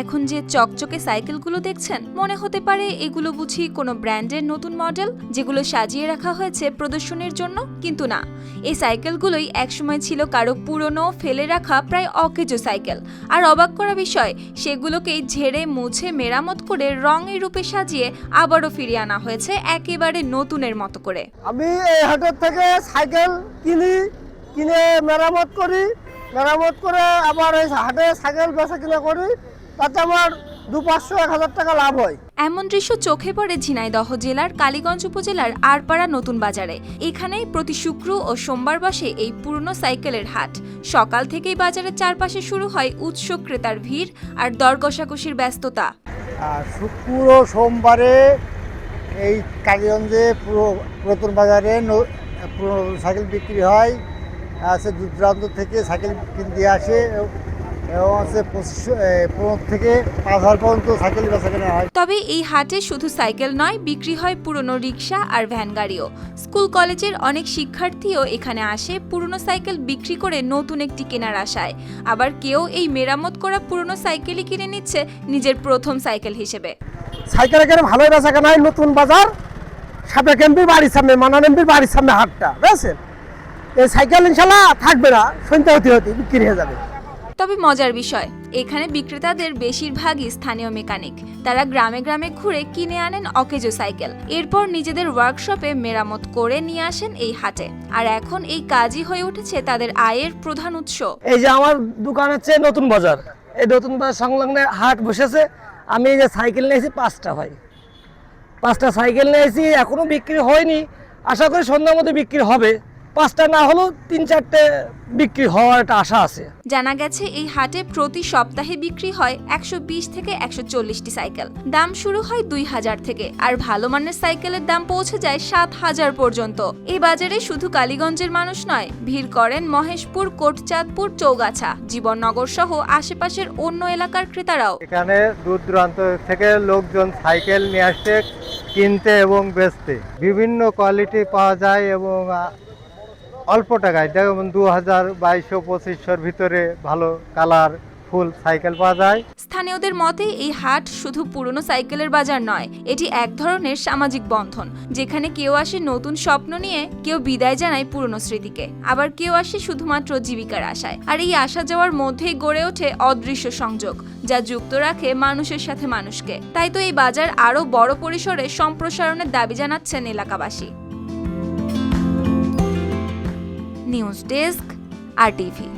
এখন যে চকচকে সাইকেলগুলো দেখছেন, মনে হতে পারে এগুলো বুঝি কোনো ব্র্যান্ডের নতুন মডেল, যেগুলো সাজিয়ে রাখা হয়েছে প্রদর্শনীর জন্য, কিন্তু না। এই সাইকেলগুলোই একসময় ছিল কারও পুরনো, ফেলে রাখা প্রায় অকেজো সাইকেল। আর অবাক করা বিষয় সেগুলোকেই ঝেড়ে, মুছে, মেরামত করে রঙের রূপে সাজিয়ে আবারও ফিরিয়ে আনা হয়েছে একেবারে নতুনের মতো করে। আমি এই হাটের থেকে সাইকেল কিনি, কিনে মেরামত করি, মেরামত করে আবার এই হাটে সাইকেল বেচা কিনা করি। তাতে আমার দু পাঁচশো এক হাজার টাকা লাভ হয়। এমন দৃশ্য চোখে পড়ে ঝিনাইদহ জেলার কালীগঞ্জ উপজেলার আরপাড়া নতুন বাজারে। এখানেই প্রতি শুক্র ও সোমবার বসে এই পুরনো সাইকেলের হাট। সকাল থেকেই বাজারের চারপাশে শুরু হয় উৎসুক ক্রেতার ভিড় আর দর কষাকষির ব্যস্ততা শুক্র ও সোমবারে এই কালীগঞ্জে পুরো পুরাতন বাজারে সাইকেল বিক্রি হয়। আছে দূর দূরান্ত থেকে সাইকেল কিনতে আসে। এবং আছে পনেরো থেকে পাঁচ হাজার পর্যন্ত সাইকেল বেচা কেনা হয়। তবে এই হাটে শুধু সাইকেল নয় বিক্রি হয় পুরনো রিক্সা আর ভ্যান গাড়িও। স্কুল কলেজের অনেক শিক্ষার্থীও এখানে আসে পুরনো সাইকেল বিক্রি করে নতুন একটি কেনার আশায়। আবার কেউ এই মেরামত করা পুরনো সাইকেলই কিনে নিচ্ছে নিজের প্রথম সাইকেল হিসেবে। সাইকেল এখানে ভালোই বেচা কেনা হয় নতুন বাজার সাপে কেম্পির বাড়ির সামনে মানান এমপির বাড়ির সামনে হাটটা বুঝেছেন? এই সাইকেল ইনশাল্লাহ থাকবে না সন্ধ্যা হতে হতে বিক্রি হয়ে যাবে। তবে মজার বিষয়, এখানে বিক্রেতাদের বেশিরভাগই স্থানীয় মেকানিক। তারা গ্রামে গ্রামে ঘুরে কিনে আনেন অকেজো সাইকেল। এরপর নিজেদের ওয়ার্কশপে মেরামত করে নিয়ে আসেন এই হাটে। আর এখন এই কাজই হয়ে উঠেছে তাদের আয়ের প্রধান উৎস। এই যে আমার দোকান হচ্ছে নতুন বাজার। এই নতুন বাজার সংলগ্ন হাট বসেছে। আমি এই যে সাইকেল নিয়েছি পাঁচটা ভাই পাঁচটা সাইকেল নিয়েছি এখনও বিক্রি হয়নি। আশা করি সন্ধ্যার মধ্যে বিক্রি হবে। পাঁচটা না হলেও তিন চারটে বিক্রি হওয়ার একটা আশা আছে। জানা গেছে এই হাটে প্রতি সপ্তাহে বিক্রি হয় একশো বিশ থেকে একশো চল্লিশটি সাইকেল। দাম শুরু হয় দুই হাজার থেকে আর ভালো মানের সাইকেলের দাম পৌঁছে যায় সাত হাজার পর্যন্ত। এই বাজারে শুধু কালীগঞ্জের মানুষ নয় ভিড় করেন মহেশপুর কোটচাঁদপুর চৌগাছা জীবননগর সহ আশেপাশের অন্য এলাকার ক্রেতারাও। এখানে দূর দূরান্ত থেকে লোকজন সাইকেল নিয়ে আসছে কিনতে এবং বেচতে। বিভিন্ন কোয়ালিটি পাওয়া যায় এবং অল্প টাকায়। যেমন দু হাজার বাইশশো, পঁচিশশোর ভিতরে ভালো কালার ফুল সাইকেল পাওয়া যায়। স্থানীয়দের মতে, এই হাট শুধু পুরনো সাইকেলের বাজার নয়, এটি এক ধরনের সামাজিক বন্ধন, যেখানে কেউ আসে নতুন স্বপ্ন নিয়ে, কেউ বিদায় জানায় পুরনো স্মৃতিকে। আবার কেউ আসে শুধুমাত্র জীবিকার আশায়। আর এই আসা যাওয়ার মধ্যেই গড়ে ওঠে অদৃশ্য সংযোগ, যা যুক্ত রাখে মানুষের সাথে মানুষকে। তাই তো এই বাজার আরও বড় পরিসরে সম্প্রসারণের দাবি জানাচ্ছেন এলাকাবাসী। News desk R TV.